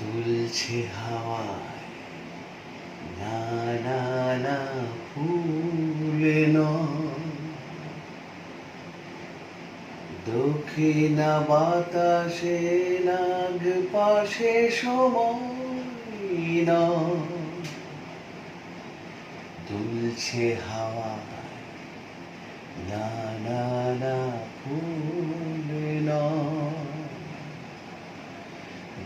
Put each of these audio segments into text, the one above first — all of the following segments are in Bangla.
দুলছে হাওয়ায়। না না না, ফুলে দক্ষিণ বাতাসে, নাগ পাশে সময় দুলছে হাওয়ায়। না না না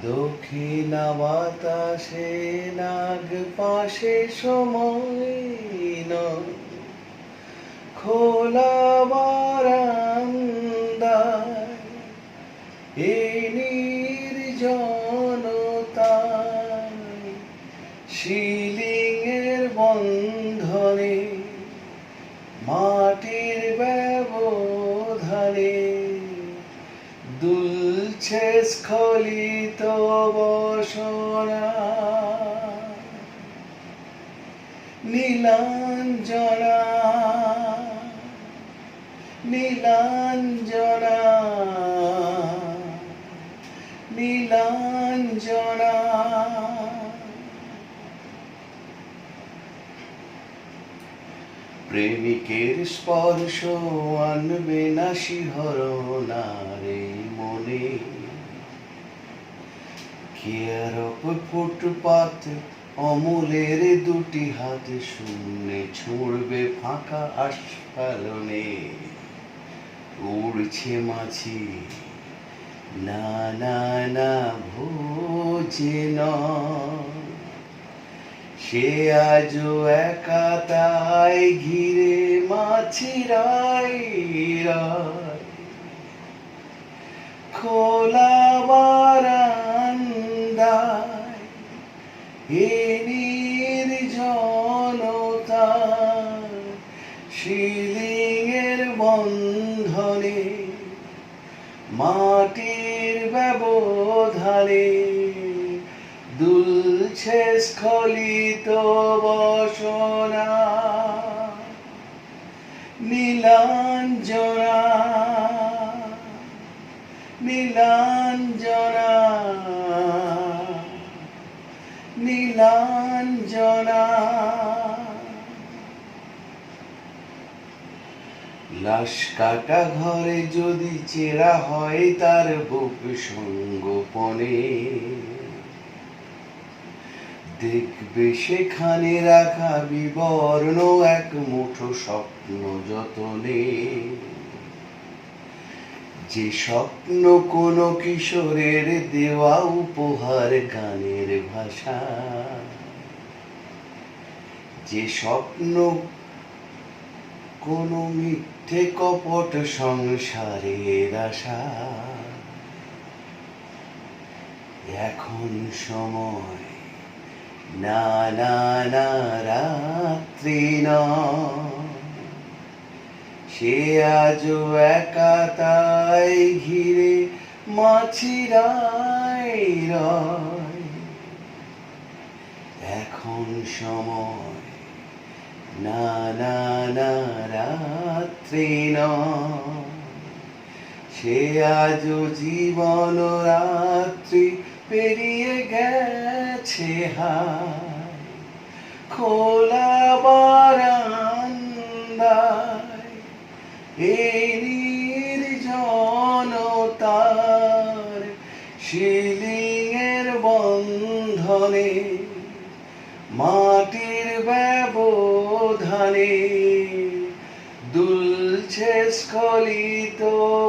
দক্ষিণ বাতাসে নাগ পাশে সময় খোলা বারান্দায় এই নির্জনতায় শিলিংয়ের বন্ধনে মাটির দুলছে স্খলিত বসনা নীলাঞ্জনা নীলাঞ্জনা নীলাঞ্জনা। প্রেমিকের স্পর্শ আনবে না শিহরণার এই মনে ফুটপাত অমলের দুটি হাত শূন্যে ছুঁড়বে ফাঁকা আস্ফালনে। উড়ছে মাছি না না না ভোজে নয়। সে আজও একা তাই ঘিরে মাছিরাই রায়। খোলা বারান্দায় এ নির্জনতা শিলিংয়ের বন্ধনে মাটির ব্যবধানে দুলছে স্খলিত বসনা। নীলাঞ্জনা নীলাঞ্জনা। নীলাঞ্জনা। লাশ কাটা ঘরে যদি চেরা হয় তার বুক সঙ্গোপনে। দেখবে সেখানে রাখা বিবর্ণ এক মুঠো স্বপ্ন যতনে। যে স্বপ্ন কোনো কিশোরের দেওয়া উপহার গানের ভাষা। যে স্বপ্ন কোনো মিথ্যে কপট সংসারের আশা। এখন সময় না না না, রাত্রি নয়। সে আজও একা তাই ঘিরে মাছিরাই রয়। এখন সময়, না না না, রাত্রি সে আজও জীবন রাত্রি পেরিয়ে গেছে হা খোলা বারান্দায় এই নির্জনতার শিলিংয়ের বন্ধনে মাটির ব্যবধানে দুলছে স্খলিত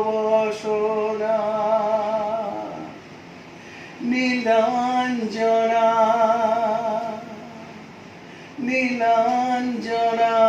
বসনা। নীলাঞ্জনা নীলাঞ্জনা